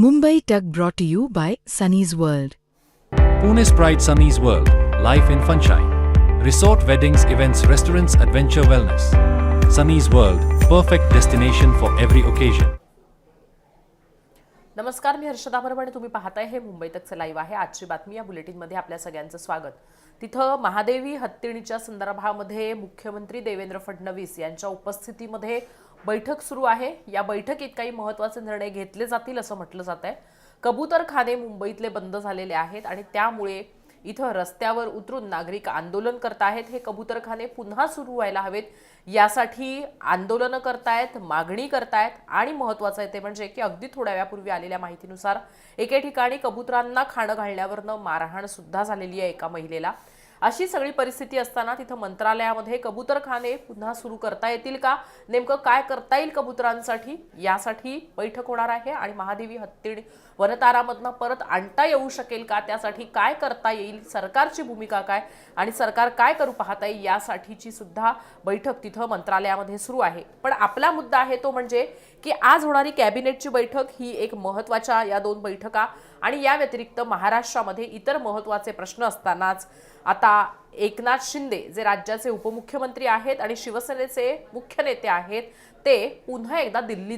Mumbai Tug brought to you by Sunny's World. Pune's Pride Sunny's World, Life in Funshine. Resort weddings, events, restaurants, adventure wellness. Sunny's World, perfect destination for every occasion. नमस्कार मी हर्षदा बरोबर आणि तुम्ही पाहताय हे Mumbai तकचं live आहे आजची बातमी या बुलेटिनमध्ये आपल्या सगळ्यांचं स्वागत तिथं महादेवी हत्तीणीच्या संदर्भामध्ये मुख्यमंत्री देवेंद्र फडणवीस यांच्या उपस्थितीमध्ये बैठक सुरू आहे. या बैठकीत काही महत्त्वाचे निर्णय घेतले जातील असं म्हटलं जात आहे. कबूतरखाने मुंबईतले बंद झालेले आहेत आणि त्यामुळे इथं रस्त्यावर उतरून नागरिक आंदोलन करतायत आहेत हे कबूतरखाने पुन्हा सुरू व्हायला हवेत. यासाठी आंदोलनं करतायत मागणी करतायत आणि महत्वाचं आहे ते म्हणजे की अगदी थोड्या वेळापूर्वी आलेल्या माहितीनुसार एके ठिकाणी कबुतरांना खाणं घालण्यावरनं मारहाण सुद्धा झालेली आहे एका महिलेला. अशी सगळी परिस्थिती असताना तिथं मंत्रालयामध्ये कबूतरखाने पुन्हा सुरू करता येतील का? नेमकं काय करता येईल कबुतरांसाठी? यासाठी बैठक होणार आहे आणि महादेवी हत्तीण वनतारामधनं परत आणता येऊ शकेल का? त्यासाठी काय करता येईल? सरकारची भूमिका काय? आणि सरकार काय करू पाहता येईल यासाठीची सुद्धा बैठक तिथं मंत्रालयामध्ये सुरू आहे. पण आपला मुद्दा आहे तो म्हणजे की आज होणारी कॅबिनेटची बैठक ही एक महत्त्वाच्या या दोन बैठका आणि या व्यतिरिक्त महाराष्ट्रामध्ये इतर महत्त्वाचे प्रश्न असतानाच आता एकनाथ शिंदे जे राज्याचे उपमुख्यमंत्री आहेत आणि शिवसेनेचे मुख्य नेते आहेत ते पुन्हा एकदा दिल्ली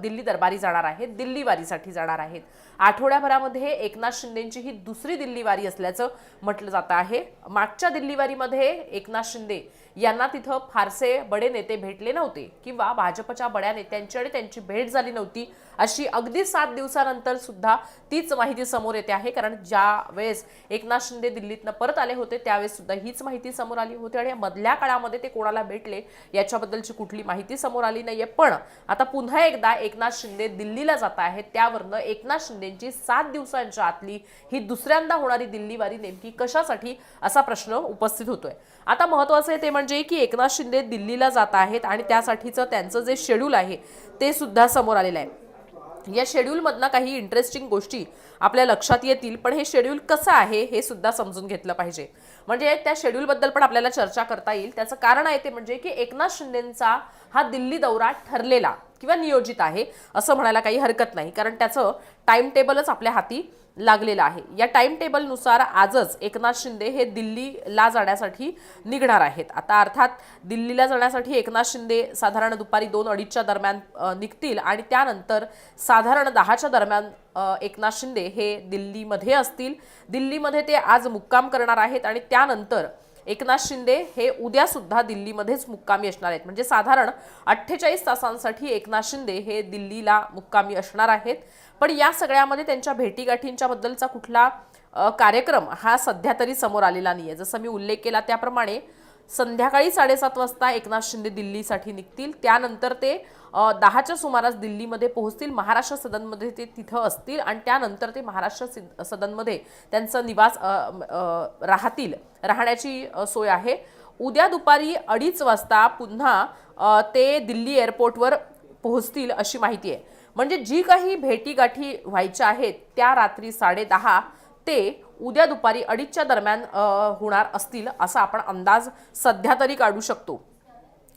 दिल्ली दरबारी जाणार आहेत दिल्लीवारीसाठी जाणार आहेत. आठवड्याभरामध्ये एकनाथ शिंदेची ही दुसरी दिल्लीवारी असल्याचं म्हटलं जात आहे. मागच्या दिल्लीवारीमध्ये एकनाथ शिंदे यांना तिथं फारसे बडे नेते भेटले नव्हते किंवा भाजपच्या बड्या नेत्यांची आणि त्यांची भेट झाली नव्हती अशी अगदी सात दिवसानंतर सुद्धा तीच माहिती समोर येते आहे. कारण ज्या वेळेस एकनाथ शिंदे दिल्लीतनं परत आले होते त्यावेळेस सुद्धा हीच माहिती समोर आली होती आणि मधल्या काळामध्ये ते कोणाला भेटले याच्याबद्दलची कुठली माहिती समोर आली नाहीये. पण आता पुन्हा एकदा एकनाथ शिंदे दिल्लीला जात आहेत. त्यावरनं एकनाथ शिंदे यांची सात दिवसांच्या आतली ही दुसऱ्यांदा होणारी दिल्ली वारी नेमकी कशासाठी असा प्रश्न उपस्थित होतोय. आता महत्वाचं आहे ते म्हणजे की एकनाथ शिंदे दिल्लीला जात आहेत आणि त्यासाठीचं त्यांचं जे शेड्यूल आहे ते सुद्धा समोर आलेलं आहे. या शेड्यूलमधनं काही इंटरेस्टिंग गोष्टी आपल्या लक्षात येतील पण हे शेड्यूल कसं आहे हे सुद्धा समजून घेतलं पाहिजे. म्हणजे त्या शेड्यूलबद्दल पण आपल्याला चर्चा करता येईल. त्याचं कारण आहे ते म्हणजे की एकनाथ शिंदेंचा हा दिल्ली दौरा ठरलेला किंवा नियोजित आहे असं म्हणायला काही हरकत नाही. कारण त्याचं टाइम टेबलच आपल्या हाती लागलेलं आहे. या टाइम टेबलनुसार आजच एकनाथ शिंदे हे दिल्लीला जाण्यासाठी निघणार आहेत. आता अर्थात दिल्लीला जाण्यासाठी एकनाथ शिंदे साधारण दुपारी दोन अडीचच्या दरम्यान निघतील आणि त्यानंतर साधारण दहाच्या दरम्यान एकनाथ शिंदे हे दिल्लीमध्ये असतील. दिल्लीमध्ये ते आज मुक्काम करणार आहेत आणि त्यानंतर एकनाथ शिंदे हे उद्यासुद्धा दिल्लीमध्येच मुक्कामी असणार आहेत. म्हणजे साधारण अठ्ठेचाळीस तासांसाठी एकनाथ शिंदे हे दिल्लीला मुक्कामी असणार आहेत. पण या सगळ्यामध्ये त्यांच्या भेटीगाठींच्या बद्दलचा कुठला कार्यक्रम हा सध्या तरी समोर आलेला नाही आहे जसं मी उल्लेख केला त्याप्रमाणे संध्याकाळी साडेसात वाजता एकनाथ शिंदे दिल्लीसाठी निघतील. त्यानंतर ते दहाच्या सुमारास दिल्लीमध्ये पोहोचतील. महाराष्ट्र सदनमध्ये ते तिथं असतील आणि त्यानंतर ते महाराष्ट्र सदनमध्ये त्यांचं निवास राहतील. राहण्याची सोय आहे. उद्या दुपारी अडीच वाजता पुन्हा ते दिल्ली एअरपोर्टवर पोहोचतील अशी माहिती आहे. म्हणजे जी काही भेटीगाठी व्हायच्या आहेत त्या रात्री साडेदहा ते उद्या दुपारी अडीचच्या दरम्यान होणार असतील असा आपण अंदाज सध्या तरी काढू शकतो.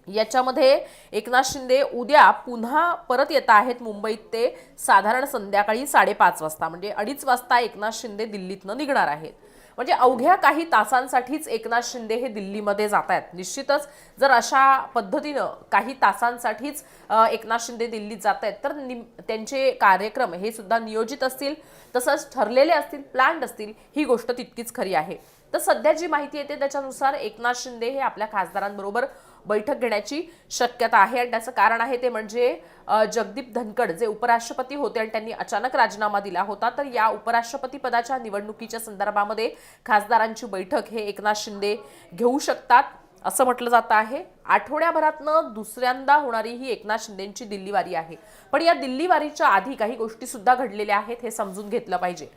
याच्यामध्ये एकनाथ शिंदे उद्या पुन्हा परत येत आहेत मुंबईत. ते साधारण संध्याकाळी साडेपाच वाजता म्हणजे अडीच वाजता एकनाथ शिंदे दिल्लीतनं निघणार आहेत. म्हणजे अवघ्या काही तासांसाठीच एकनाथ शिंदे हे दिल्लीमध्ये जात आहेत. निश्चितच जर अशा पद्धतीनं काही तासांसाठीच एकनाथ शिंदे दिल्लीत जात आहेत तर निम त्यांचे कार्यक्रम हे सुद्धा नियोजित असतील तसंच ठरलेले असतील प्लॅन्ड असतील ही गोष्ट तितकीच खरी आहे. तर सध्या जी माहिती येते त्याच्यानुसार एकनाथ शिंदे हे आपल्या खासदारांबरोबर बैठक घेण्याची शक्यता आहे. आणि त्याचं कारण आहे ते म्हणजे जगदीप धनखड जे उपराष्ट्रपती होते आणि त्यांनी अचानक राजीनामा दिला होता तर या उपराष्ट्रपती पदाच्या निवडणुकीच्या संदर्भामध्ये खासदारांची बैठक हे एकनाथ शिंदे घेऊ शकतात असं म्हटलं जातं आहे. आठवड्याभरातनं दुसऱ्यांदा होणारी ही एकनाथ शिंदेची दिल्लीवारी आहे. पण या दिल्लीवारीच्या आधी काही गोष्टी सुद्धा घडलेल्या आहेत हे समजून घेतलं पाहिजे.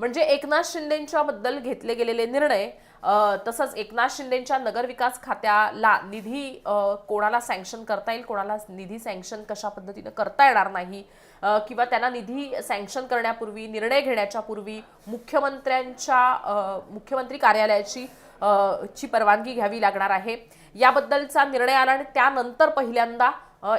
म्हणजे एकनाथ शिंदेच्या बद्दल घेतले गेलेले निर्णय तसंच एकनाथ शिंदेच्या नगरविकास खात्याला निधी कोणाला सँक्शन करता येईल कोणाला निधी सँक्शन कशा पद्धतीनं करता येणार नाही किंवा त्यांना निधी सँक्शन करण्यापूर्वी निर्णय घेण्याच्या पूर्वी मुख्यमंत्र्यांच्या मुख्यमंत्री कार्यालयाची ची परवानगी घ्यावी लागणार आहे. याबद्दलचा निर्णय आला आणि त्यानंतर पहिल्यांदा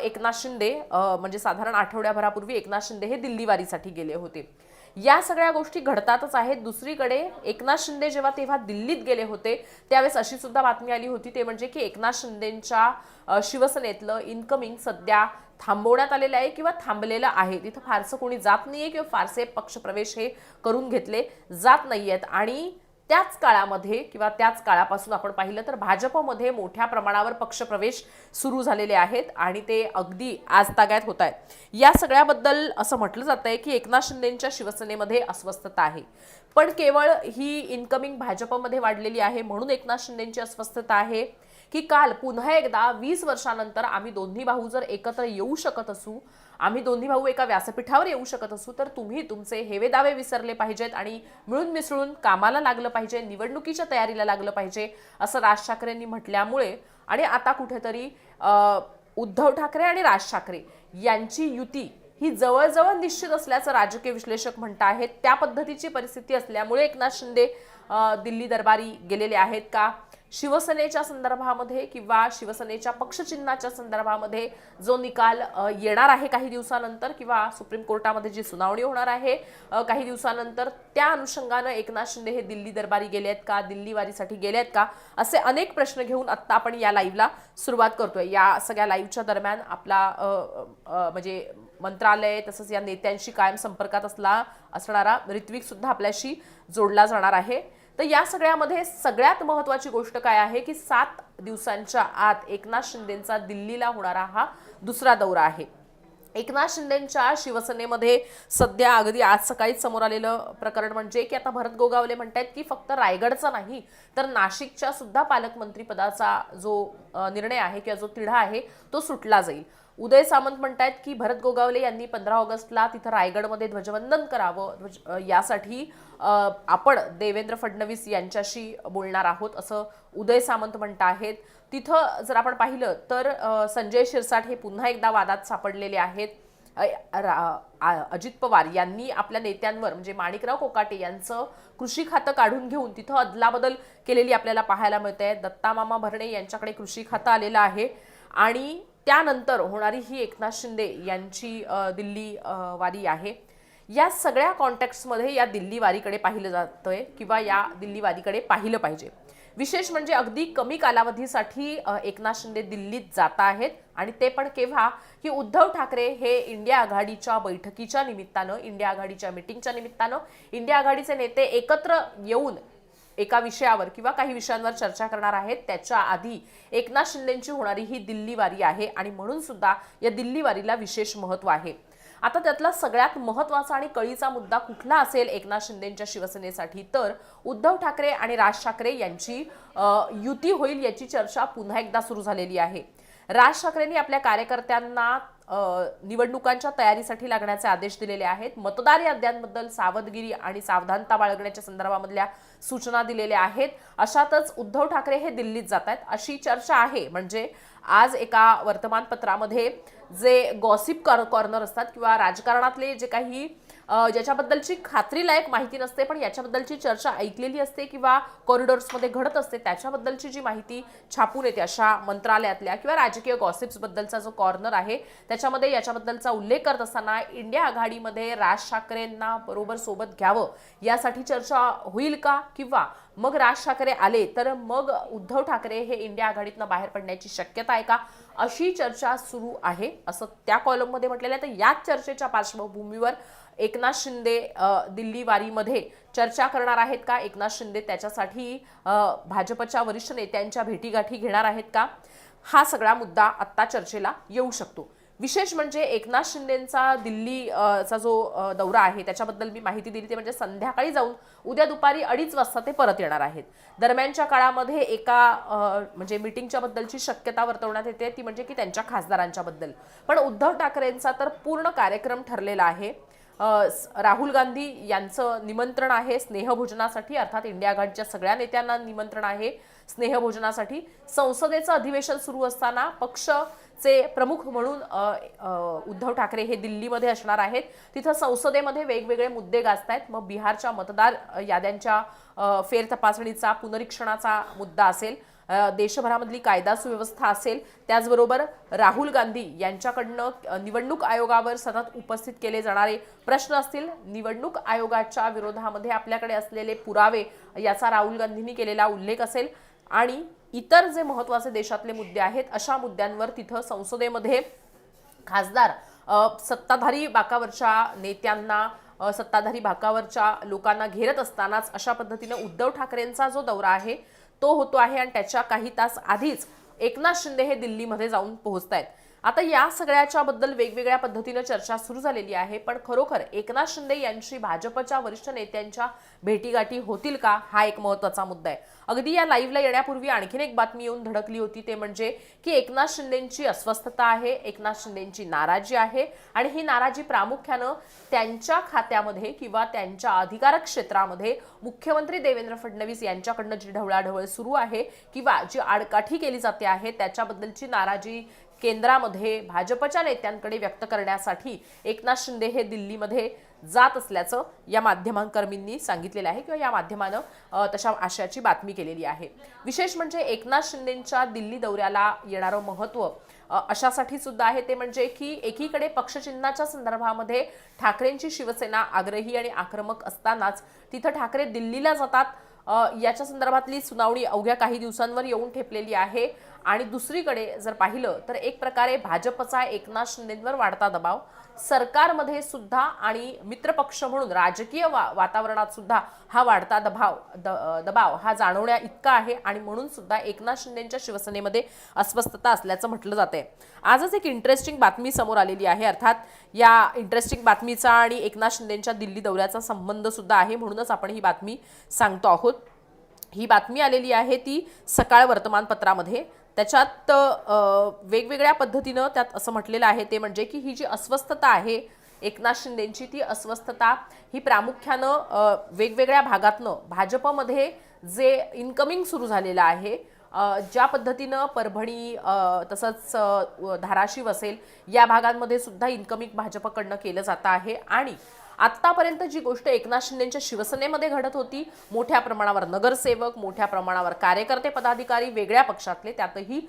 एकनाथ शिंदे म्हणजे साधारण आठवड्याभरापूर्वी एकनाथ शिंदे हे दिल्लीवारीसाठी गेले होते. या सगळ्या गोष्टी घडतातच आहेत. दुसरीकडे एकनाथ शिंदे जेव्हा तेव्हा दिल्लीत गेले होते त्यावेळेस अशी सुद्धा बातमी आली होती. ते म्हणजे की एकनाथ शिंदेच्या शिवसेनेतलं इनकमिंग सध्या थांबवण्यात आलेलं आहे किंवा थांबलेलं आहे. तिथं फारसं कोणी जात नाही आहे किंवा फारसे पक्षप्रवेश हे करून घेतले जात नाही आहेत आणि त्याच काळामध्ये किंवा त्याच काळापासून आपण पाहिलं तर भाजपमध्ये मोठ्या प्रमाणावर पक्षप्रवेश सुरू झालेले आहेत आणि ते अगदी आज तागायत होत आहेत. या सगळ्याबद्दल असं म्हटलं जात आहे की एकनाथ शिंदेंच्या शिवसेनेमध्ये अस्वस्थता आहे. पण केवळ ही इन्कमिंग भाजपमध्ये वाढलेली आहे म्हणून एकनाथ शिंदेंची अस्वस्थता आहे की काल पुन्हा एकदा वीस वर्षानंतर आम्ही दोन्ही भाऊ जर एकत्र येऊ शकत असू आम्ही दोन्ही भाऊ एका व्यासपीठावर येऊ शकत असू तर तुम्ही तुमचे हेवे दावे विसरले पाहिजेत आणि मिळून मिसळून कामाला लागलं पाहिजे निवडणुकीच्या तयारीला लागलं पाहिजे असं राज ठाकरेंनी म्हटल्यामुळे. आणि आता कुठेतरी उद्धव ठाकरे आणि राज ठाकरे यांची युती ही जवळजवळ निश्चित असल्याचं राजकीय विश्लेषक म्हणत आहेत. त्या पद्धतीची परिस्थिती असल्यामुळे एकनाथ शिंदे दिल्ली दरबारी गेलेले आहेत का? शिवसेनेच्या संदर्भामध्ये किंवा शिवसेनेच्या पक्षचिन्हाच्या संदर्भामध्ये जो निकाल येणार आहे काही दिवसानंतर किंवा सुप्रीम कोर्टामध्ये जी सुनावणी होणार आहे काही दिवसानंतर त्या अनुषंगानं एकनाथ शिंदे हे दिल्ली दरबारी गेले आहेत का दिल्ली वारीसाठी गेले आहेत का असे अनेक प्रश्न घेऊन आत्ता आपण या लाईव्हला सुरुवात करतोय. या सगळ्या लाईव्हच्या दरम्यान आपला म्हणजे मंत्रालय तसंच या नेत्यांशी कायम संपर्कात असला असणारा ऋत्विक सुद्धा आपल्याशी जोडला जाणार आहे. तर या सगळ्यामध्ये सगळ्यात महत्वाची गोष्ट काय आहे की सात दिवसांच्या आत एकनाथ शिंदेचा दिल्लीला होणारा हा दुसरा दौरा आहे. एकनाथ शिंदेच्या शिवसेनेमध्ये सध्या अगदी आज सकाळीच समोर आलेलं प्रकरण म्हणजे की आता भरत गोगावले म्हणतायत की फक्त रायगडचा नाही तर नाशिकच्या सुद्धा पालकमंत्रीपदाचा जो निर्णय आहे किंवा जो तिढा आहे तो सुटला जाईल. उदय सामंत म्हणतायत की भरत गोगावले यांनी पंधरा ऑगस्टला तिथं रायगडमध्ये ध्वजवंदन करावं. ध्वज यासाठी आपण देवेंद्र फडणवीस यांच्याशी बोलणार आहोत असं उदय सामंत म्हणत आहेत तिथं जर आपण पाहिलं तर संजय शिरसाट हे पुन्हा एकदा वादात सापडलेले आहेत. रा- अजित पवार यांनी आपल्या नेत्यांवर म्हणजे माणिकराव कोकाटे यांचं कृषी खातं काढून घेऊन तिथं अदलाबदल केलेली आपल्याला पाहायला मिळते दत्ता मामा भरणे यांच्याकडे कृषी खातं आलेलं आहे. आणि त्यानंतर होणारी ही एकनाथ शिंदे यांची दिल्ली वारी आहे. या सगळ्या कॉन्टॅक्ट्समध्ये या दिल्ली वारीकडे पाहिलं जातंय किंवा या दिल्ली वारीकडे पाहिलं पाहिजे. विशेष म्हणजे अगदी कमी कालावधीसाठी एकनाथ शिंदे दिल्लीत जात आहेत आणि ते पण केव्हा की उद्धव ठाकरे हे इंडिया आघाडीच्या बैठकीच्या निमित्तानं इंडिया आघाडीच्या मिटिंगच्या निमित्तानं इंडिया आघाडीचे नेते एकत्र येऊन एका विषयावर किंवा काही विषयांवर चर्चा करणार आहेत. त्याच्या आधी एकनाथ शिंदेची होणारी ही दिल्ली वारी आहे आणि म्हणून सुद्धा या दिल्ली वारीला विशेष महत्त्व आहे. आता त्यातला सगळ्यात महत्त्वाचा आणि कळीचा मुद्दा कुठला असेल एकनाथ शिंदेच्या शिवसेनेसाठी? तर उद्धव ठाकरे आणि राज ठाकरे यांची युती होईल याची चर्चा पुन्हा एकदा सुरू झालेली आहे. राज ठाकरेंनी आपल्या कार्यकर्त्यांना निवडणुकांच्या तयारीसाठी लागण्याचे आदेश दिलेले आहेत. मतदार याद्यांबद्दल सावधगिरी आणि सावधानता बाळगण्याच्या संदर्भामधल्या सूचना दिलेल्या आहेत. अशातच उद्धव ठाकरे हे दिल्लीत जात आहेत. अशी चर्चा आहे. म्हणजे आज एका वर्तमानपत्रामध्ये जे गॉसिप कॉर्नर असतात किंवा राजकारणातले जे काही ज्याच्याबद्दलची खात्रीलायक माहिती नसते पण याच्याबद्दलची चर्चा ऐकलेली असते किंवा कॉरिडॉर्समध्ये घडत असते त्याच्याबद्दलची जी माहिती छापून येते अशा मंत्रालयातल्या किंवा राजकीय गॉसिप्सबद्दलचा जो कॉर्नर आहे त्याच्यामध्ये याच्याबद्दलचा उल्लेख करत असताना इंडिया आघाडीमध्ये राज ठाकरेंना बरोबर सोबत घ्यावं यासाठी चर्चा होईल का? किंवा मग राज ठाकरे आले तर मग उद्धव ठाकरे हे इंडिया आघाडीतनं बाहेर पडण्याची शक्यता आहे का? अशी चर्चा सुरू आहे असं त्या कॉलममध्ये म्हटलेलं आहे. तर याच चर्चेच्या पार्श्वभूमीवर एकनाथ शिंदे दिल्ली वारीमध्ये चर्चा करणार आहेत का? एकनाथ शिंदे त्याच्यासाठी भाजपच्या वरिष्ठ नेत्यांच्या भेटीगाठी घेणार आहेत का? हा सगळा मुद्दा आत्ता चर्चेला येऊ शकतो. विशेष म्हणजे एकनाथ शिंदेचा दिल्ली चा जो दौरा आहे त्याच्याबद्दल मी माहिती दिली. ते म्हणजे संध्याकाळी जाऊन उद्या दुपारी अडीच वाजता ते परत येणार आहेत. दरम्यानच्या काळामध्ये एका म्हणजे मिटिंगच्या बद्दलची शक्यता वर्तवण्यात येते. ती म्हणजे की त्यांच्या खासदारांच्या बद्दल. पण उद्धव ठाकरेंचा तर पूर्ण कार्यक्रम ठरलेला आहे. राहुल गांधी यांचं निमंत्रण आहे स्नेहभोजनासाठी अर्थात इंडिया आघाडीच्या सगळ्या नेत्यांना निमंत्रण आहे स्नेहभोजनासाठी. संसदेचं अधिवेशन सुरू असताना पक्षचे प्रमुख म्हणून उद्धव ठाकरे हे दिल्लीमध्ये असणार आहेत. तिथं संसदेमध्ये वेगवेगळे मुद्दे गाजतायत. मग बिहारच्या मतदार याद्यांच्या फेरतपासणीचा पुनरीक्षणाचा मुद्दा असेल. देशभरामधली कायदा सुव्यवस्था असेल त्याचबरोबर राहुल गांधी यांच्याकडनं निवडणूक आयोगावर सतत उपस्थित केले जाणारे प्रश्न असतील निवडणूक आयोगाच्या विरोधामध्ये आपल्याकडे असलेले पुरावे याचा राहुल गांधींनी केलेला उल्लेख असेल. आणि इतर जे महत्त्वाचे देशातले मुद्दे आहेत अशा मुद्द्यांवर तिथं संसदेमध्ये खासदार सत्ताधारी बाकावरच्या नेत्यांना सत्ताधारी भाकावरच्या लोकांना घेरत असतानाच अशा पद्धतीनं उद्धव ठाकरेंचा जो दौरा आहे तो होतो आहे आणि त्याच्या काही तास आधीच एकनाथ शिंदे हे दिल्लीमध्ये जाऊन पोहोचत आहेत आता या सगळ्याच्या बद्दल वेगवेगळ्या पद्धतीनं चर्चा सुरू झालेली आहे पण खरोखर एकनाथ शिंदे यांची भाजपच्या वरिष्ठ नेत्यांच्या भेटीगाठी होतील का? हा एक महत्त्वाचा मुद्दा आहे. अगदी या लाईव्हला येण्यापूर्वी आणखीन एक बातमी येऊन धडकली होती ते म्हणजे की एकनाथ शिंदेची अस्वस्थता आहे एकनाथ शिंदेची नाराजी आहे आणि ही नाराजी प्रामुख्यानं त्यांच्या खात्यामध्ये किंवा त्यांच्या अधिकार क्षेत्रामध्ये मुख्यमंत्री देवेंद्र फडणवीस यांच्याकडनं जी ढवळाढवळ सुरू आहे किंवा जी आडकाठी केली जाते आहे त्याच्याबद्दलची नाराजी केंद्रामध्ये भाजपच्या नेत्यांकडे व्यक्त करण्यासाठी एकनाथ शिंदे हे दिल्लीमध्ये जात असल्याचं या माध्यमांकर्मींनी सांगितलेलं आहे किंवा या माध्यमानं तशा आशयाची बातमी केलेली आहे. विशेष म्हणजे एकनाथ शिंदेंच्या दिल्ली दौऱ्याला येणारं महत्त्व अशासाठी सुद्धा आहे. ते म्हणजे की एकीकडे पक्षचिन्हाच्या संदर्भामध्ये ठाकरेंची शिवसेना आग्रही आणि आक्रमक असतानाच तिथं ठाकरे दिल्लीला जातात. याच्या संदर्भातली सुनावणी अवघ्या काही दिवसांवर येऊन ठेपलेली आहे. आणि दुसरीकडे जर पाहिलं तर एक प्रकारे भाजपचा एकनाथ शिंदेंवर वाढता दबाव सरकारमध्ये सुद्धा आणि मित्रपक्ष म्हणून राजकीय वा वातावरणात सुद्धा हा वाढता दबाव द- दबाव हा जाणवण्या इतका आहे आणि म्हणून सुद्धा एकनाथ शिंदेच्या शिवसेनेमध्ये अस्वस्थता असल्याचं म्हटलं जाते आजच एक इंटरेस्टिंग बातमी समोर आलेली आहे. अर्थात या इंटरेस्टिंग बातमीचा आणि एकनाथ शिंदेच्या दिल्ली दौऱ्याचा संबंध सुद्धा आहे म्हणूनच आपण ही बातमी सांगतो आहोत. ही बातमी आलेली आहे ती सकाळ वर्तमानपत्रामध्ये. त्याच्यात वेगवेगळ्या पद्धतीनं त्यात असं म्हटलेलं आहे ते म्हणजे की ही जी अस्वस्थता आहे एकनाथ शिंदेंची ती अस्वस्थता ही प्रामुख्यानं वेगवेगळ्या भागातनं भाजपमध्ये जे इन्कमिंग सुरू झालेलं आहे ज्या पद्धतीनं परभणी तसंच धाराशिव असेल या भागांमध्ये सुद्धा इन्कमिंग भाजपकडनं केलं जातं आहे आणि आत्तापर्यंत जी गोष्ट एकनाथ शिंदेच्या शिवसेनेमध्ये घडत होती मोठ्या प्रमाणावर नगरसेवक मोठ्या प्रमाणावर कार्यकर्ते पदाधिकारी वेगळ्या पक्षातले त्यातही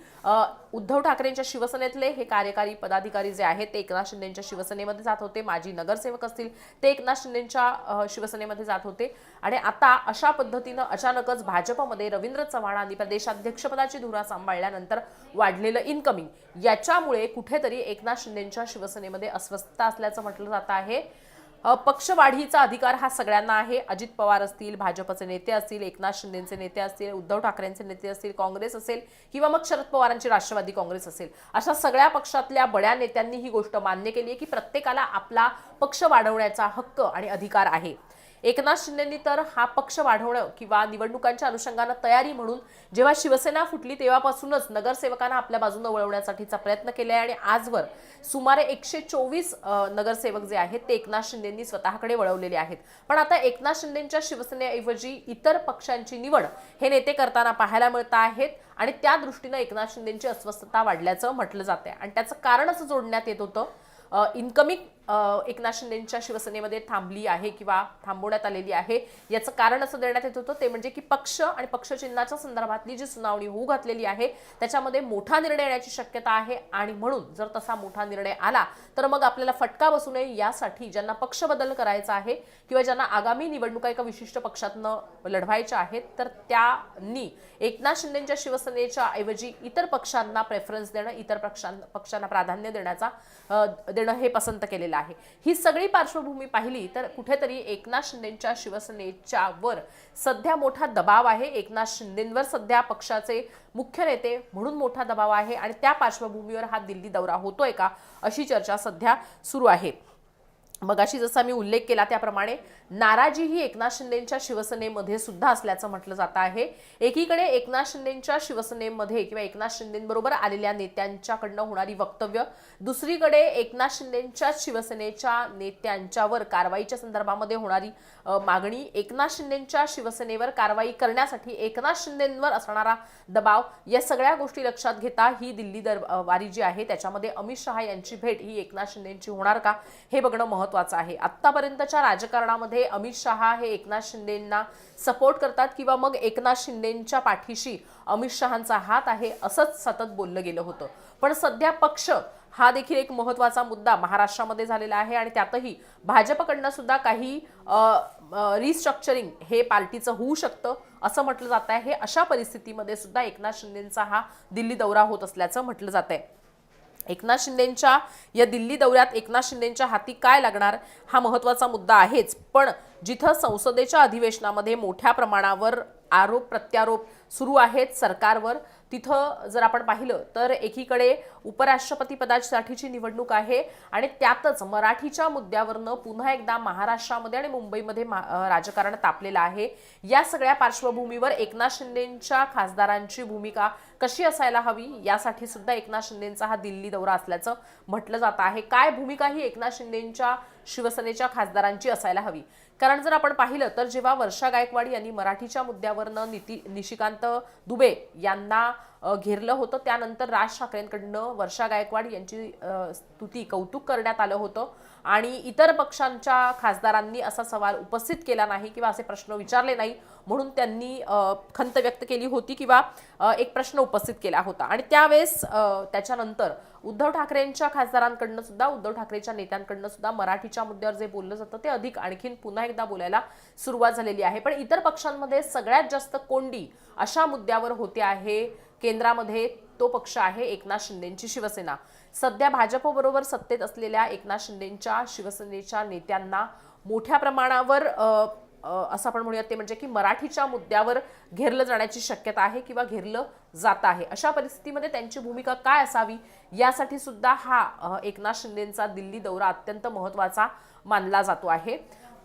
उद्धव ठाकरेंच्या शिवसेनेतले हे कार्यकारी पदाधिकारी जे आहेत ते एकनाथ शिंदेच्या शिवसेनेमध्ये जात होते माजी नगरसेवक असतील ते एकनाथ शिंदेच्या शिवसेनेमध्ये जात होते. आणि आता अशा पद्धतीनं अचानकच भाजपमध्ये रवींद्र चव्हाणांनी प्रदेशाध्यक्षपदाची धुरा सांभाळल्यानंतर वाढलेलं इन्कमिंग याच्यामुळे कुठेतरी एकनाथ शिंदेच्या शिवसेनेमध्ये अस्वस्थता असल्याचं म्हटलं जात आहे. पक्षवाढीचा अधिकार हा सगळ्यांना आहे. अजित पवार असतील भाजपचे नेते असतील एकनाथ शिंदेचे नेते असतील उद्धव ठाकरेंचे नेते असतील काँग्रेस असेल किंवा मग शरद पवारांची राष्ट्रवादी काँग्रेस असेल. अशा सगळ्या पक्षातल्या बड्या नेत्यांनी ही गोष्ट मान्य केली आहे की प्रत्येकाला आपला पक्ष वाढवण्याचा हक्क आणि अधिकार आहे. एकनाथ शिंदेंनी तर हा पक्ष वाढवणं किंवा निवडणुकांच्या अनुषंगानं तयारी म्हणून जेव्हा शिवसेना फुटली तेव्हापासूनच नगरसेवकांना आपल्या बाजूनं वळवण्यासाठीचा प्रयत्न केला आहे आणि आजवर सुमारे एकशे चोवीस नगरसेवक जे आहेत ते एकनाथ शिंदेंनी स्वतःकडे वळवलेले आहेत. पण आता एकनाथ शिंदेच्या शिवसेनेऐवजी इतर पक्षांची निवड हे नेते करताना पाहायला मिळत आहेत आणि त्या दृष्टीनं एकनाथ शिंदेची अस्वस्थता वाढल्याचं म्हटलं जाते आणि त्याचं कारण असं जोडण्यात येत होतं इन्कमिंग एकनाथ शिंदेच्या शिवसेनेमध्ये थांबली आहे किंवा थांबवण्यात आलेली आहे. याचं कारण असं देण्यात येत होतं ते म्हणजे की पक्ष आणि पक्षचिन्हाच्या संदर्भातली जी सुनावणी होऊ घातलेली आहे त्याच्यामध्ये मोठा निर्णय येण्याची शक्यता आहे. आणि म्हणून जर तसा मोठा निर्णय आला तर मग आपल्याला फटका बसू नये यासाठी ज्यांना पक्ष बदल करायचा आहे किंवा ज्यांना आगामी निवडणुका एका विशिष्ट पक्षातनं लढवायच्या आहेत तर त्यांनी एकनाथ शिंदेच्या शिवसेनेच्या ऐवजी इतर पक्षांना प्रेफरन्स देणं इतर पक्षां पक्षांना प्राधान्य देण्याचा देणं हे पसंत केलेलं आहे. ही सगळी पार्श्वभूमी पाहिली तर कुठेतरी एकनाथ शिंदेच्या शिवसेनेच्या वर सध्या मोठा दबाव आहे. एकनाथ शिंदेंवर सध्या पक्षाचे मुख्य नेते म्हणून मोठा दबाव आहे आणि त्या पार्श्वभूमीवर हा दिल्ली दौरा होतोय का अशी चर्चा सध्या सुरू आहे. मगाशी जसा मी उल्लेख केला त्याप्रमाणे नाराजी ही एकनाथ शिंदेच्या शिवसेनेमध्ये सुद्धा असल्याचं म्हटलं जात आहे. एकीकडे एकनाथ शिंदेच्या शिवसेनेमध्ये किंवा एकनाथ शिंदेबरोबर आलेल्या नेत्यांच्याकडनं होणारी वक्तव्य दुसरीकडे एकनाथ शिंदेच्या शिवसेनेच्या नेत्यांच्यावर कारवाईच्या संदर्भामध्ये होणारी मागणी एकनाथ शिंदेच्या शिवसेनेवर कारवाई करण्यासाठी एकनाथ शिंदेंवर असणारा दबाव या सगळ्या गोष्टी लक्षात घेता ही दिल्ली दर वारी जी आहे त्याच्यामध्ये अमित शहा यांची भेट ही एकनाथ शिंदेची होणार का हे बघणं महत्त्वाचं आहे. आत्तापर्यंतच्या राजकारणामध्ये अमित शहा हे एकनाथ शिंदेंना सपोर्ट करतात किंवा मग एकनाथ शिंदेंच्या पाठीशी अमित शहांचा हात आहे असंच सतत बोललं गेलं होतं. पण सध्या पक्ष हा देखील एक महत्त्वाचा मुद्दा महाराष्ट्रामध्ये झालेला आहे आणि त्यातही भाजपकडनं सुद्धा काही रिस्ट्रक्चरिंग हे पार्टीचं होऊ शकतं असं म्हटलं जात आहे हे अशा परिस्थितीमध्ये सुद्धा एकनाथ शिंदेंचा हा दिल्ली दौरा होत असल्याचं म्हटलं जात आहे एकनाथ शिंदेच्या या दिल्ली दौऱ्यात एकनाथ शिंदेच्या हाती काय लागणार हा महत्त्वाचा मुद्दा आहेच. पण जिथं संसदेच्या अधिवेशनामध्ये मोठ्या प्रमाणावर आरोप प्रत्यारोप सुरू आहेत सरकारवर तिथं जर आपण पाहिलं तर एकीकडे उपराष्ट्रपती पदासाठीची निवडणूक आहे आणि त्यातच मराठीच्या मुद्द्यावरनं पुन्हा एकदा महाराष्ट्रामध्ये आणि मुंबईमध्ये राजकारण तापलेलं आहे. या सगळ्या पार्श्वभूमीवर एकनाथ शिंदेच्या खासदारांची भूमिका कशी असायला हवी यासाठी सुद्धा एकनाथ शिंदेचा हा दिल्ली दौरा असल्याचं म्हटलं जात आहे. काय भूमिका ही एकनाथ शिंदेच्या शिवसेनेच्या खासदारांची असायला हवी? कारण जर आपण पाहिलं तर जेव्हा वर्षा गायकवाड यांनी मराठीच्या मुद्द्यावरनं निती निशिकांत दुबे यांना घेरलं होतं. त्यानंतर राज ठाकरेंकडनं वर्षा गायकवाड यांची स्तुती कौतुक करण्यात आलं होतं. आणि इतर पक्षांच्या खासदारांनी असा सवाल उपस्थित केला नाही किंवा असे प्रश्न विचारले नाही म्हणून त्यांनी खंत व्यक्त केली होती किंवा एक प्रश्न उपस्थित केला होता. आणि त्यावेळेस त्याच्यानंतर उद्धव ठाकरेंच्या खासदारांकडनं सुद्धा उद्धव ठाकरेच्या नेत्यांकडनं सुद्धा मराठीच्या मुद्द्यावर जे बोललं जातं ते अधिक आणखीन पुन्हा एकदा बोलायला सुरुवात झालेली आहे. पण इतर पक्षांमध्ये सगळ्यात जास्त कोंडी अशा मुद्द्यावर होते आहे. केंद्रामध्ये तो पक्ष आहे एकनाथ शिंदेची शिवसेना. सध्या भाजपबरोबर सत्तेत असलेल्या एकनाथ शिंदेच्या शिवसेनेच्या नेत्यांना मोठ्या प्रमाणावर असं आपण म्हणूयात ते म्हणजे की मराठीच्या मुद्द्यावर घेरलं जाण्याची शक्यता आहे किंवा घेरलं जात आहे. अशा परिस्थितीमध्ये त्यांची भूमिका काय असावी यासाठी सुद्धा हा एकनाथ शिंदेचा दिल्ली दौरा अत्यंत महत्त्वाचा मानला जातो आहे.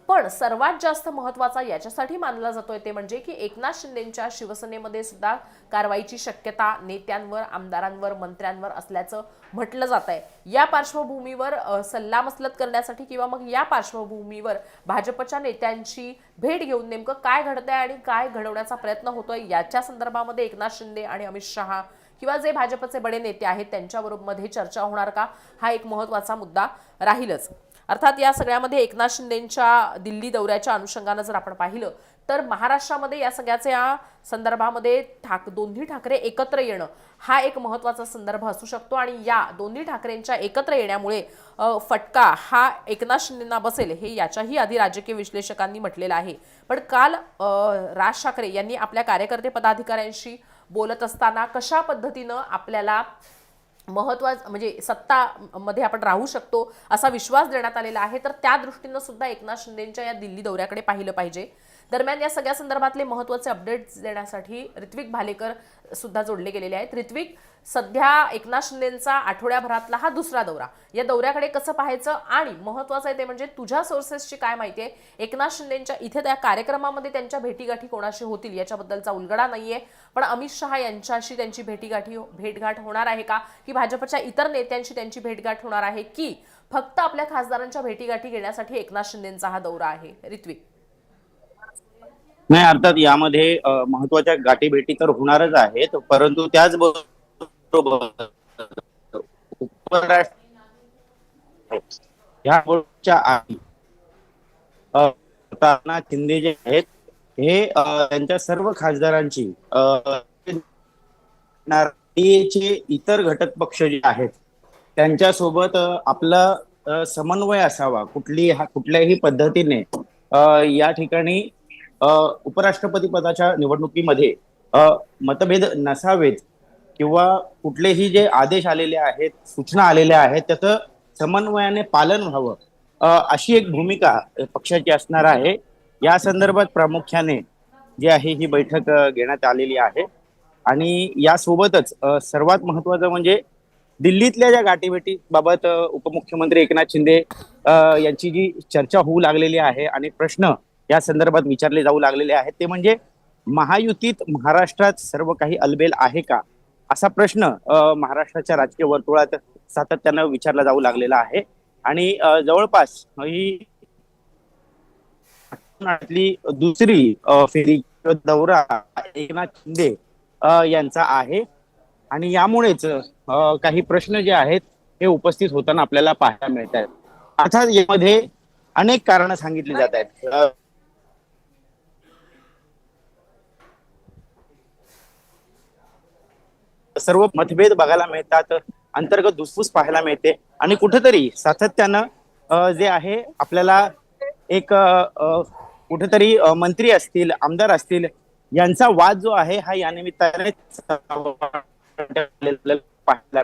पण सर्वात जास्त महत्त्वाचा याच्यासाठी मानला जातोय ते म्हणजे की एकनाथ शिंदेच्या शिवसेनेमध्ये सुद्धा कारवाईची शक्यता नेत्यांवर आमदारांवर मंत्र्यांवर असल्याचं म्हटलं जात आहे या पार्श्वभूमीवर सल्लामसलत करण्यासाठी किंवा मग या पार्श्वभूमीवर भाजपच्या नेत्यांची भेट घेऊन नेमकं काय घडतंय आणि काय घडवण्याचा प्रयत्न होतोय याच्या संदर्भामध्ये एकनाथ शिंदे आणि अमित शहा किंवा जे भाजपचे बडे नेते आहेत त्यांच्याबरोबरमध्ये चर्चा होणार का? हा एक महत्त्वाचा मुद्दा राहीलच. अर्थात या सगळ्यामध्ये एकनाथ शिंदेच्या दिल्ली दौऱ्याच्या अनुषंगानं जर आपण पाहिलं तर महाराष्ट्रामध्ये या सगळ्याच्या संदर्भामध्ये ठाक दोन्ही ठाकरे एकत्र येणं हा एक महत्त्वाचा संदर्भ असू शकतो आणि या दोन्ही ठाकरेंच्या एकत्र येण्यामुळे फटका हा एकनाथ शिंदेना बसेल हे याच्याही आधी राजकीय विश्लेषकांनी म्हटलेलं आहे. पण काल राज ठाकरे यांनी आपल्या कार्यकर्ते पदाधिकाऱ्यांशी बोलत असताना कशा पद्धतीनं आपल्याला महत्वाचं म्हणजे सत्ता मध्ये आपण राहू शकतो असा विश्वास देण्यात आलेला आहे तर त्या दृष्टीनं सुद्धा एकनाथ शिंदेच्या या दिल्ली दौऱ्याकडे पाहिलं पाहिजे. दरम्यान या सगळ्या संदर्भातले महत्त्वाचे अपडेट्स देण्यासाठी ऋत्विक भालेकर सुद्धा जोडले गेलेले आहेत. ऋत्विक सध्या एकनाथ शिंदेचा आठवड्याभरातला हा दुसरा दौरा. या दौऱ्याकडे कसं पाहायचं आणि महत्वाचं आहे ते म्हणजे तुझ्या सोर्सेसची काय माहिती आहे? एकनाथ शिंदेच्या इथे त्या कार्यक्रमामध्ये त्यांच्या भेटीगाठी कोणाशी होतील याच्याबद्दलचा उलगडा नाही आहे पण अमित शहा यांच्याशी त्यांची भेटीगाठी भेटगाठ होणार आहे का? की भाजपच्या इतर नेत्यांशी त्यांची भेटगाठ होणार आहे? की फक्त आपल्या खासदारांच्या भेटीगाठी घेण्यासाठी एकनाथ शिंदेचा हा दौरा आहे? ऋत्विक. नाही अर्थात यामध्ये महत्त्वाच्या गाठीभेटी तर होणारच आहेत परंतु त्याचबरोबर उपराष्ट्र शिंदे जे आहेत हे त्यांच्या सर्व खासदारांची चे इतर घटक पक्ष जे आहेत त्यांच्यासोबत आपला समन्वय असावा कुठली कुठल्याही पद्धतीने या ठिकाणी उपराष्ट्रपती पदाच्या निवडणुकीमध्ये मतभेद नसावेत किंवा कुठलेही जे आदेश आलेले आहेत सूचना आलेल्या आहेत त्याचं समन्वयाने पालन व्हावं अशी एक भूमिका पक्षाची असणार आहे. या संदर्भात प्रामुख्याने जी आहे ही बैठक घेण्यात आलेली आहे. आणि यासोबतच सर्वात महत्वाचं म्हणजे दिल्लीतल्या ज्या गाठीभेटी बाबत उपमुख्यमंत्री एकनाथ शिंदे यांची जी चर्चा होऊ लागलेली आहे आणि प्रश्न या संदर्भात विचारले जाऊ लागलेले आहेत. ते म्हणजे महायुतीत महाराष्ट्रात सर्व काही अलबेल आहे का? असा प्रश्न महाराष्ट्राच्या राजकीय वर्तुळात सातत्यानं विचारला जाऊ लागलेला आहे. आणि जवळपास ही दुसरी फेरी दौरा एकनाथ शिंदे यांचा आहे. आणि यामुळेच काही प्रश्न जे आहेत हे उपस्थित होताना आपल्याला पाहायला मिळत आहेत अर्थात यामध्ये अनेक कारण सांगितली जात आहेत. सर्व मतभेद बघायला मिळतात. अंतर्गत धुसफूस पाहायला मिळते. आणि कुठेतरी सातत्यानं जे आहे आपल्याला एक कुठेतरी मंत्री असतील आमदार असतील यांचा वाद जो आहे हा या निमित्ताने पाहायला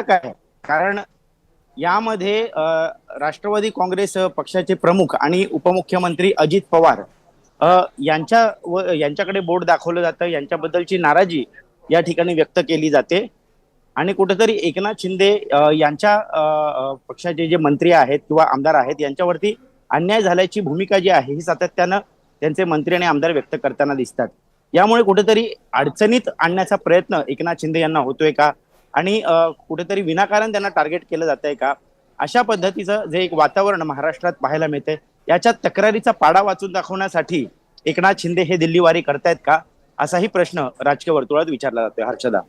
काय? कारण यामध्ये राष्ट्रवादी काँग्रेस पक्षाचे प्रमुख आणि उपमुख्यमंत्री अजित पवार यांच्या व यांच्याकडे बोट दाखवलं जातं. यांच्याबद्दलची नाराजी या ठिकाणी व्यक्त केली जाते. आणि कुठेतरी एकनाथ शिंदे यांच्या पक्षाचे जे मंत्री आहेत किंवा आमदार आहेत यांच्यावरती अन्याय झाल्याची भूमिका जी आहे ही सातत्यानं त्यांचे मंत्री आणि आमदार व्यक्त करताना दिसतात. यामुळे कुठेतरी अडचणीत आणण्याचा प्रयत्न एकनाथ शिंदे यांना होतोय का? आणि कुठेतरी विनाकारण त्यांना टार्गेट केलं जात आहे का? अशा पद्धतीचं जे एक वातावरण महाराष्ट्रात पाहायला मिळतंय. याच्या तक्रारीचा पाडा वाचून दाखवण्यासाठी एकनाथ शिंदे हे दिल्लीवारी करतायत का? असाही प्रश्न राजकीय वर्तुळात विचारला जातोय हर्षदा.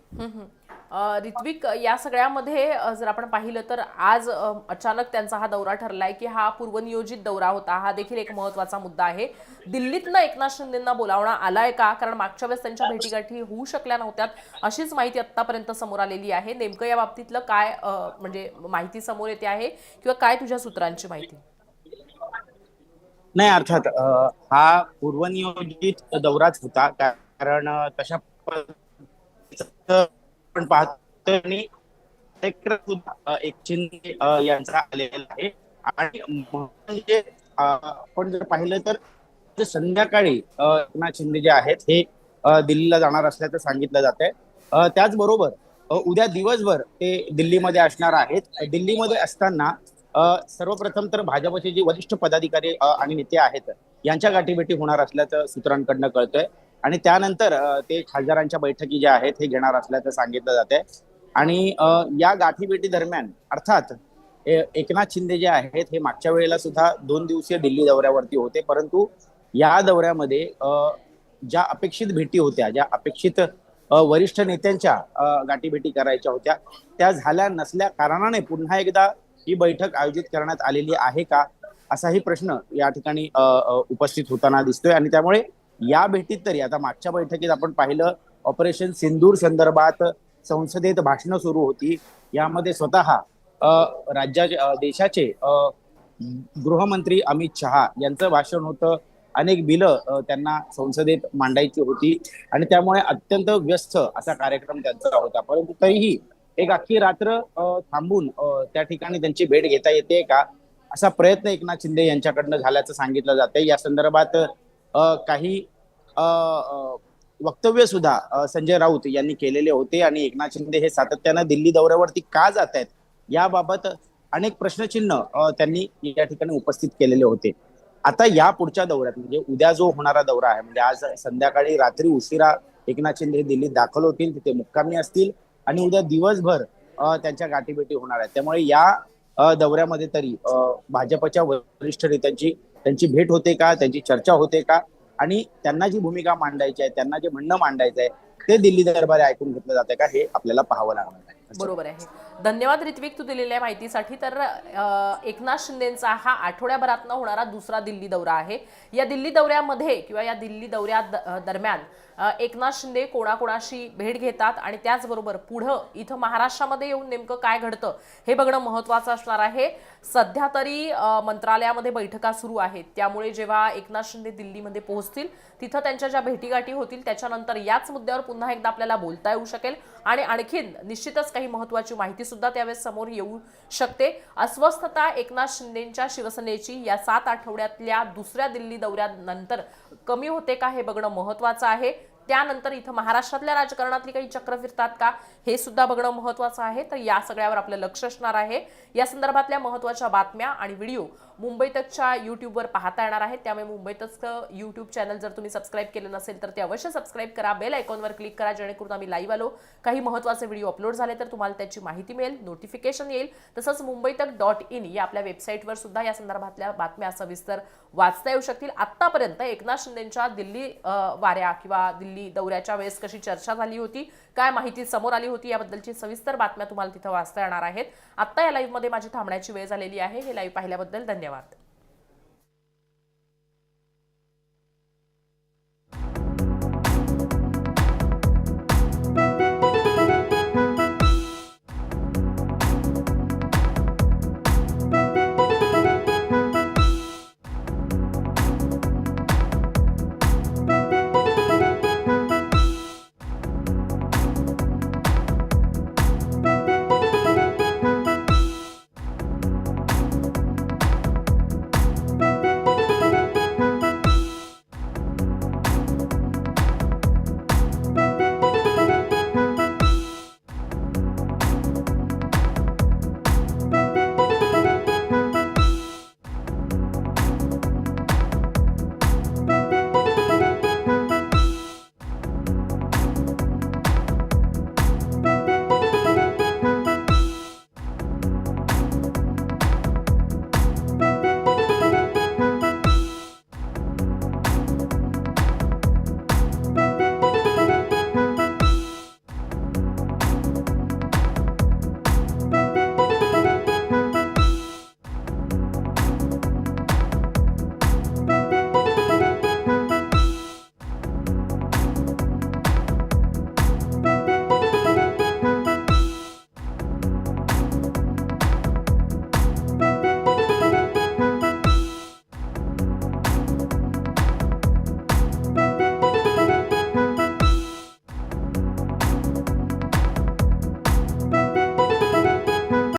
ऋत्विक या सगळ्यामध्ये जर आपण पाहिलं तर आज अचानक त्यांचा हा दौरा ठरलाय की हा पूर्वनियोजित दौरा होता. हा देखील एक महत्त्वाचा मुद्दा आहे. दिल्लीतनं एकनाथ शिंदेना बोलावणं आलाय का? कारण मागच्या वेळेस त्यांच्या भेटीगाठी होऊ शकल्या नव्हत्यात. अशीच माहिती आतापर्यंत समोर आलेली आहे. नेमकं या बाबतीतलं काय म्हणजे माहिती समोर येते आहे? किंवा काय तुझ्या सूत्रांची माहिती? नाही अर्थात हा पूर्वनियोजित दौराच होता. कारण तशा पण पाहतो आणि एक शिंदे यांचा आलेला आहे. आणि म्हणजे आपण जर पाहिलं तर संध्याकाळी एकनाथ शिंदे जे आहेत हे दिल्लीला जाणार असल्याचं सांगितलं जात आहे त्याचबरोबर उद्या दिवसभर ते दिल्लीमध्ये असणार आहेत. दिल्लीमध्ये असताना सर्वप्रथम तर भाजपचे जे वरिष्ठ पदाधिकारी आणि नेते आहेत यांच्या गाठीभेटी होणार असल्याचं सूत्रांकडनं कळतंय. आणि त्यानंतर ते खासदारांच्या बैठकी ज्या आहेत हे घेणार असल्याचं सांगितलं जात आहे आणि या गाठीभेटी दरम्यान अर्थात एकनाथ शिंदे जे आहेत हे मागच्या वेळेला सुद्धा दोन दिवसीय दिल्ली दौऱ्यावरती होते. परंतु या दौऱ्यामध्ये ज्या अपेक्षित भेटी होत्या ज्या अपेक्षित वरिष्ठ नेत्यांच्या गाठीभेटी करायच्या होत्या त्या झाल्या नसल्या कारणाने पुन्हा एकदा ही बैठक आयोजित करण्यात आलेली आहे का असाही प्रश्न या ठिकाणी उपस्थित होताना दिसतोय. आणि त्यामुळे या भेटीत तरी आता मागच्या बैठकीत आपण पाहिलं ऑपरेशन सिंदूर संदर्भात संसदेत भाषणं सुरू होती. यामध्ये स्वतः राज्याचे देशाचे गृहमंत्री अमित शहा यांचं भाषण होतं. अनेक बिलं त्यांना संसदेत मांडायची होती. आणि त्यामुळे अत्यंत व्यस्त असा कार्यक्रम त्यांचा होता. परंतु तरीही एक अख्खी रात्र थांबून त्या ठिकाणी त्यांची भेट घेता येते का? असा प्रयत्न एकनाथ शिंदे यांच्याकडनं झाल्याचं सांगितलं जातंय. या संदर्भात काही वक्तव्य सुद्धा संजय राऊत यांनी केलेले होते आणि एकनाथ शिंदे हे सातत्यानं दिल्ली दौऱ्यावरती का जात आहेत याबाबत अनेक प्रश्नचिन्ह त्यांनी या ठिकाणी उपस्थित केलेले होते. आता या पुढच्या दौऱ्यात म्हणजे उद्या जो होणारा दौरा आहे म्हणजे आज संध्याकाळी रात्री उशिरा एकनाथ शिंदे हे दिल्लीत दाखल होतील तिथे मुक्कामी असतील. आणि उद्या दिवसभर त्यांच्या गाठीभेटी होणार आहेत. त्यामुळे या दौऱ्यामध्ये तरी भाजपच्या वरिष्ठ नेत्यांची त्यांची भेट होते का? त्यांची चर्चा होते का? आणि त्यांना जी भूमिका मांडायची आहे त्यांना जे म्हणणं मांडायचं आहे ते दिल्ली दरबारी ऐकून घेतलं जाते का? हे आपल्याला पाहावं लागणार आहे. बरोबर आहे. धन्यवाद ऋत्विक तू दिलेल्या माहितीसाठी. तर एकनाथ शिंदेचा हा आठवड्याभरातनं होणारा दुसरा दिल्ली दौरा आहे. या दिल्ली दौऱ्यामध्ये किंवा या दिल्ली दौऱ्या दरम्यान एकनाथ शिंदे कोणाकोणाशी भेट घेतात आणि त्याचबरोबर पुढं इथं महाराष्ट्रामध्ये येऊन नेमकं काय घडतं हे बघणं महत्वाचं असणार आहे. सध्या तरी मंत्रालयामध्ये बैठका सुरू आहेत. त्यामुळे जेव्हा एकनाथ शिंदे दिल्लीमध्ये पोहोचतील तिथं त्यांच्या ज्या भेटीगाठी होतील त्याच्यानंतर याच मुद्द्यावर पुन्हा एकदा आपल्याला बोलता येऊ शकेल आणि आणखीन निश्चितच काही महत्वाची माहिती सुद्धा त्यावेळेस समोर येऊ शकते. अस्वस्थता एकनाथ शिंदेच्या शिवसेनेची या सात आठवड्यातल्या दुसऱ्या दिल्ली दौऱ्यानंतर कमी होते का हे बघणं महत्वाचं आहे. त्यानंतर इथं महाराष्ट्रातल्या राजकारणातली काही चक्र फिरतात का हे सुद्धा बघणं महत्वाचं आहे. तर या सगळ्यावर आपलं लक्ष असणार आहे. या संदर्भातल्या महत्त्वाच्या बातम्या आणि व्हिडिओ मुंबई तकच्या युट्यूबवर पाहता येणार आहेत त्यामुळे मुंबईतच यूट्यूब युट्यूब चॅनल जर तुम्ही सबस्क्राईब केलं नसेल तर ते अवश्य सबस्क्राईब करा. बेल आयकॉनवर क्लिक करा जेणेकरून आम्ही लाईव्ह आलो. काही महत्त्वाचे व्हिडिओ अपलोड झाले तर तुम्हाला त्याची माहिती मिळेल नोटिफिकेशन येईल. तसंच मुंबई तक डॉट इन या आपल्या वेबसाईटवर सुद्धा या संदर्भातल्या बातम्या सविस्तर वाचता येऊ शकतील. आत्तापर्यंत एकनाथ शिंदेंच्या दिल्ली वाऱ्या किंवा दिल्ली दौऱ्याच्या वेळेस कशी चर्चा झाली होती काय माहिती समोर आली होती याबद्दलची सविस्तर बातम्या तुम्हाला तिथं वाचता येणार आहेत. आत्ता या लाईव्हमध्ये माझी थांबण्याची वेळ झालेली आहे. हे लाईव्ह पाहिल्याबद्दल धन्यवाद.